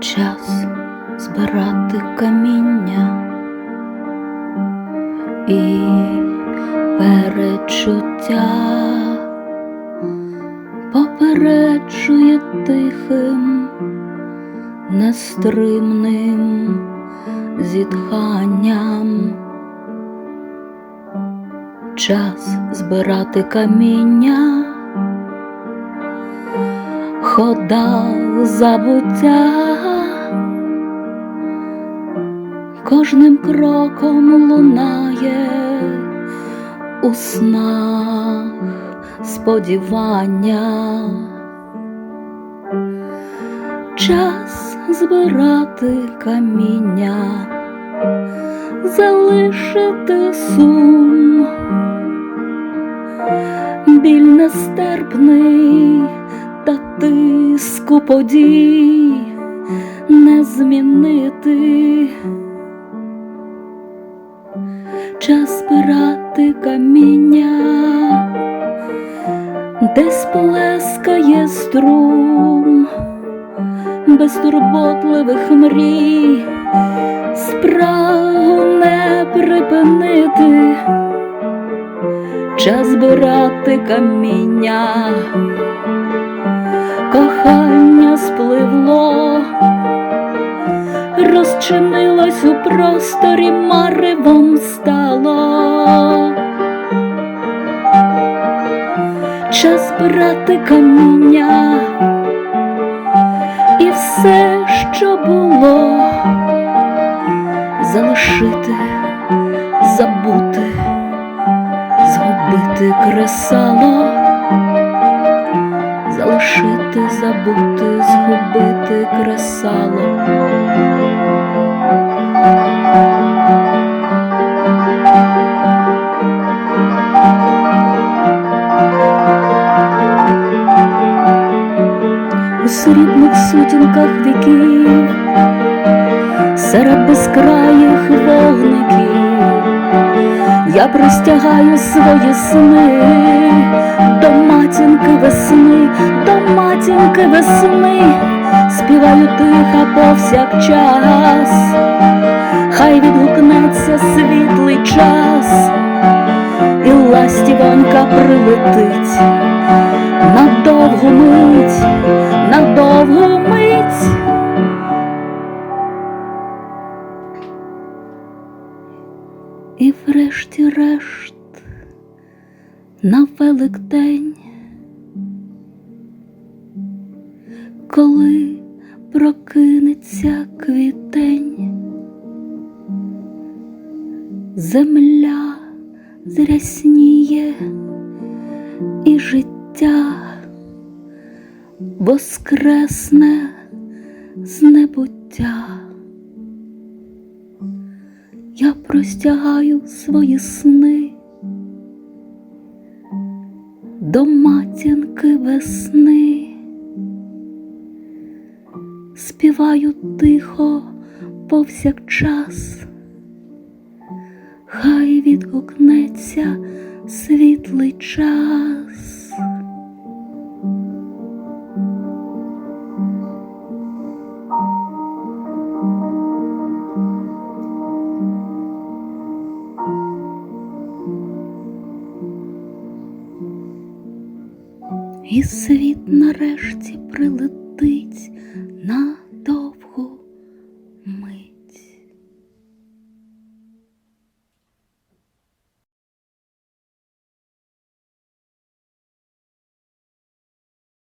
час збирати каміння і перечуття поперечує тихим, нестримним зітханням. Час збирати каміння, хода забуття кожним кроком лунає у снах сподівання. Час збирати каміння, залишити сум, біль нестерпний та тиску подій не змінити. Час збирати каміння, десь плескає струм безтурботливих мрій, спрагу не припинити, час збирати каміння, кохання спливло, розчинилось у просторі маревом стало. Час збирати каміння і все, що було, залишити, забути, згубити кресало, залишити, забути, згубити кресало. Срібних сутінках віків, серед безкраїх вогників, я простягаю свої сни до матінки весни, до матінки весни, співаю тихо повсякчас, хай відгукнеться світлий час, і ластівонька прилетить врешті-решт на Великдень, коли прокинеться квітень, земля зрясніє і життя воскресне з небуття. Простягаю свої сни. До матінки весни, співаю тихо повсякчас, хай відгукнеться світлий час. І світ нарешті прилетить на